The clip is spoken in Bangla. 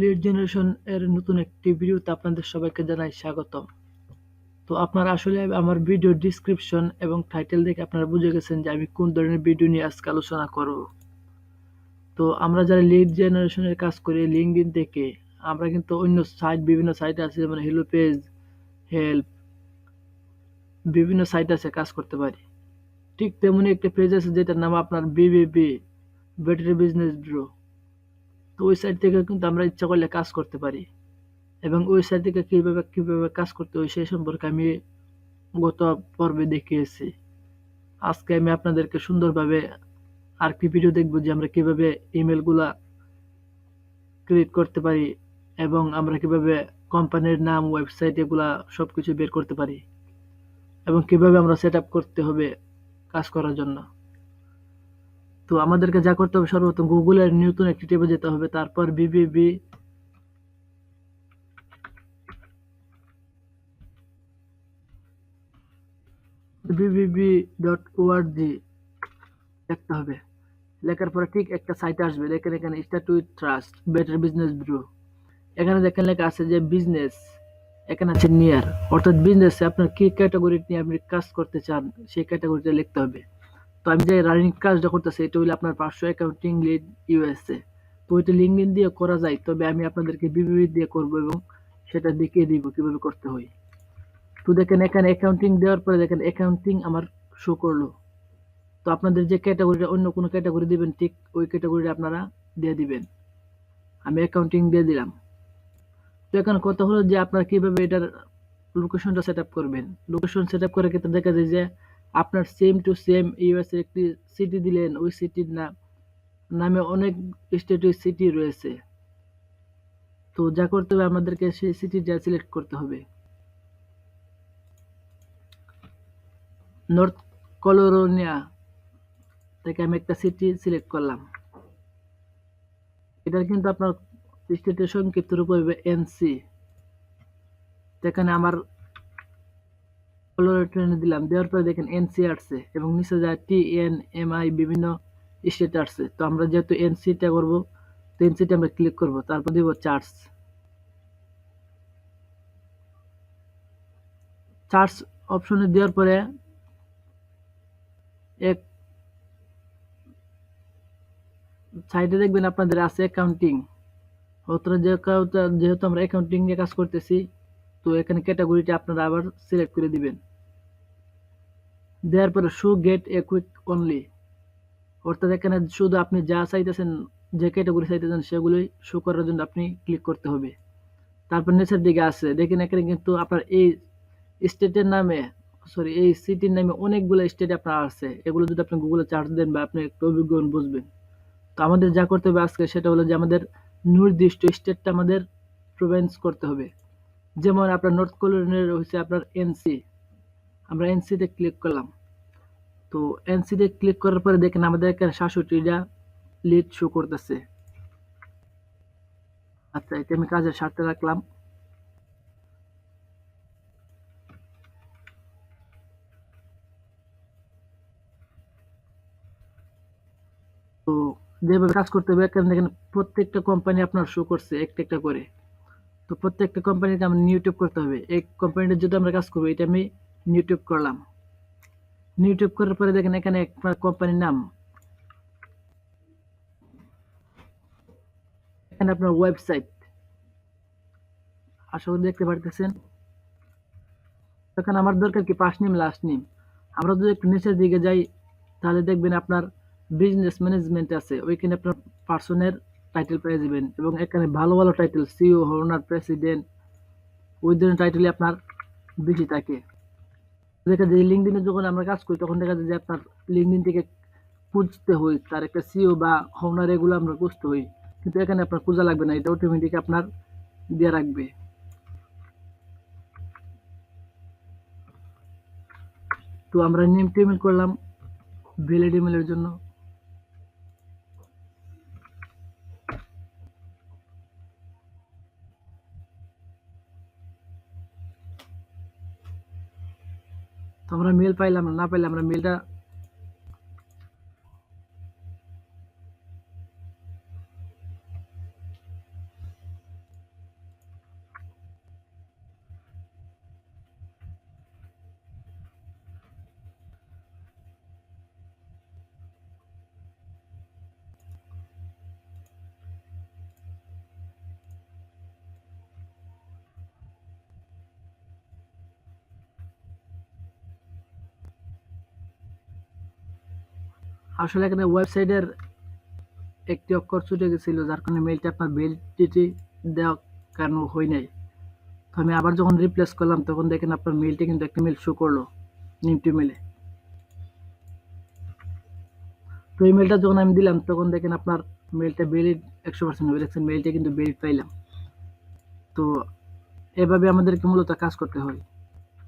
লিড জেনারেশন এর নতুন একটি ভিডিওতে আপনাদের সবাইকে জানাই স্বাগতম। তো আপনারা আসলে আমার ভিডিও ডিসক্রিপশন এবং টাইটেল দেখে আপনারা বুঝে গেছেন যে আমি কোন ধরনের ভিডিও নিয়ে আজকে আলোচনা করব। তো আমরা যারা লিড জেনারেশনের কাজ করি লিঙ্কডিন থেকে, আমরা কিন্তু অন্য সাইট বিভিন্ন সাইট আছে, যেমন হেলো পেজ হেল্প বিভিন্ন সাইট আছে কাজ করতে পারি। ঠিক তেমনি একটা পেজ আছে যেটার নাম আপনার বিবিবি ব্যাটারি বিজনেস ব্যুরো তো ওই সাইড থেকে কিন্তু আমরা ইচ্ছা করলে কাজ করতে পারি। এবং ওই সাইড থেকে কীভাবে কীভাবে কাজ করতে হয় সেই সম্পর্কে আমি গত পর্বে দেখিয়েছি। আজকে আমি আপনাদেরকে সুন্দরভাবে আর কি ভিডিও দেখব যে আমরা কীভাবে ইমেলগুলা ক্রিয়েট করতে পারি এবং আমরা কীভাবে কোম্পানির নাম ওয়েবসাইট এগুলা সব কিছু বের করতে পারি এবং কীভাবে আমরা সেট করতে হবে কাজ করার জন্য। তো আমাদেরকে যা করতে হবে সর্বপ্রথম গুগলের নতুন একটি ট্যাবে যেতে হবে, তারপর বিবিবি বিবিবি ডট ওআরজি লিখতে হবে। লেখার পরে ঠিক একটা সাইট আসবে, দেখেন এখানে start with trust better business bureau এখানে দেখেন লেখা আছে যে বিজনেস এখানে আছে নিয়ার অর্থাৎ বিজনেসে আপনার কি ক্যাটাগরি নিয়ে আপনি কাজ করতে চান, সেই ক্যাটাগরিটা লিখতে হবে। তো আমি যে রানিং কাজটা করতেছি, এটা হলো আপনার পাঁচশো অ্যাকাউন্টিং লিড ইউএসএ তো ওইটা লিঙ্কডিন দিয়ে করা যায়, তবে আমি আপনাদেরকে বিবিবি দিয়ে করব এবং সেটা দেখিয়ে দিব কীভাবে করতে হয়। তো দেখেন, এখানে অ্যাকাউন্টিং দেওয়ার পরে দেখেন অ্যাকাউন্টিং আমার শো করল। তো আপনাদের যে ক্যাটাগরিটা অন্য কোনো ক্যাটাগরি দিবেন, ঠিক ওই ক্যাটাগরিটা আপনারা দিয়ে দিবেন। আমি অ্যাকাউন্টিং দিয়ে দিলাম। তো এখন কথা হলো যে আপনারা কীভাবে এটার লোকেশনটা সেট করবেন? লোকেশন সেট করে ক্ষেত্রে দেখা যায় যে আপনার সেম টু সেম ইউএস একটি সিটি দিলেন, ওই সিটির নাম, নামে অনেক স্টেটের সিটি রয়েছে। তো যা করতে হবে আমাদেরকে সেই সিটিটা সিলেক্ট করতে হবে। নর্থ কলোরোনিয়া থেকে আমি একটা সিটি সিলেক্ট করলাম। এটার কিন্তু আপনার স্টেটের সংক্ষিপ্ত রূপ হবে এনসি এখানে আমার ট্রেনে দিলাম, দেওয়ার পরে দেখেন এনসি আসছে এবং নিচে যায় টি এন এম আই বিভিন্ন স্টেট আসছে। তো আমরা যেহেতু এনসিটা করব, তো এনসিটা আমরা ক্লিক করব, তারপর দিব চার্জ চার্জ অপশনে দেওয়ার পরে এক সাইডে দেখবেন আপনাদের আছে অ্যাকাউন্টিং অতটা যেহেতু আমরা অ্যাকাউন্টিং নিয়ে কাজ করতেছি তো এখানে ক্যাটাগরিটা আপনারা আবার সিলেক্ট করে দিবেন। দেওয়ার পরে show get a quick only অর্থাৎ এখানে শুধু আপনি যা চাইতেছেন, যে ক্যাটাগরি চাইতেছেন, সেগুলোই শো করার জন্য আপনি ক্লিক করতে হবে। তারপর নিচের দিকে আছে। দেখেন এখানে কিন্তু আপনার এই স্টেটের নামে সরি এই সিটির নামে অনেকগুলো স্টেট আপনার আছে। এগুলো যদি আপনি গুগলে চার্জ দেন বা আপনি একটু অভিজ্ঞ বুঝবেন। তো আমাদের যা করতে হবে আজকে, সেটা হলো যে আমাদের নির্দিষ্ট স্টেটটা আমাদের প্রোভেন্স করতে হবে। যেমন আপনার নর্থ কোরিয়ানের হচ্ছে আপনার এনসি আমরা এনসিতে ক্লিক করলাম। তো এনসিতে ক্লিক করার পরে দেখেন আমাদের এখানে সাতষট্টিটা লিড শো করতেছে। আচ্ছা এটা আমি কাজের স্বার্থে রাখলাম। তো যেভাবে কাজ করতে হবে, এখানে দেখেন প্রত্যেকটা কোম্পানি আপনার শো করছে, একটা একটা করে। তো প্রত্যেকটা কোম্পানিতে আমরা নিউটিউব করতে হবে। এই কোম্পানিটা যদি আমরা কাজ করব এটা আমি নিউটিউব করলাম। নিউটিউব করার পরে দেখেন এখানে আপনার কোম্পানির নাম। এখানে আপনার ওয়েবসাইট আশা করি দেখতে পারতেছেন। এখানে আমার দরকার কি পাঁচ নিম লাস্ট নিম আমরা যদি একটু নিচের দিকে যাই, তাহলে দেখবেন আপনার বিজনেস ম্যানেজমেন্ট আছে। ওইখানে আপনার পার্সনের টাইটেল পেয়ে যাবেন এবং এখানে ভালো ভালো টাইটেল সিও হর্নার প্রেসিডেন্ট ওই ধরনের টাইটেলই আপনার বেশি থাকে। দেখা যায় লিঙ্কডিনে যখন আমরা কাজ করি, তখন দেখা যায় যে আপনার লিঙ্কডিন থেকে খুঁজতে হই, তার একটা সিও বা হর্নার এগুলো আমরা খুঁজতে হই। কিন্তু এখানে আপনার খোঁজা লাগবে না, এটা অটোমেটিক আপনার দিয়ে রাখবে। তো আমরা নেম টেমিল করলাম ভ্যালিড ইমেলের জন্য। তো আমরা মেল পাইলাম না পাইলে আমরা মেলটা আসলে এখানে ওয়েবসাইটের একটি অক্ষর ছুটে গেছিল, যার কারণে মেইলটা আপনার ভ্যালিডিটি দেওয়া কারণ হয় নাই। তো আমি আবার যখন রিপ্লেস করলাম, তখন দেখেন আপনার মেইলটা কিন্তু একটা মেইল শো করল, নিমটি মেলে তো এই মেলটা যখন আমি দিলাম, তখন দেখেন আপনার মেলটা ভ্যালিড একশো পার্সেন্ট হবে। দেখছেন মেইলটা কিন্তু ভ্যালিড পাইলাম। তো এভাবে আমাদেরকে মূলত কাজ করতে হয়।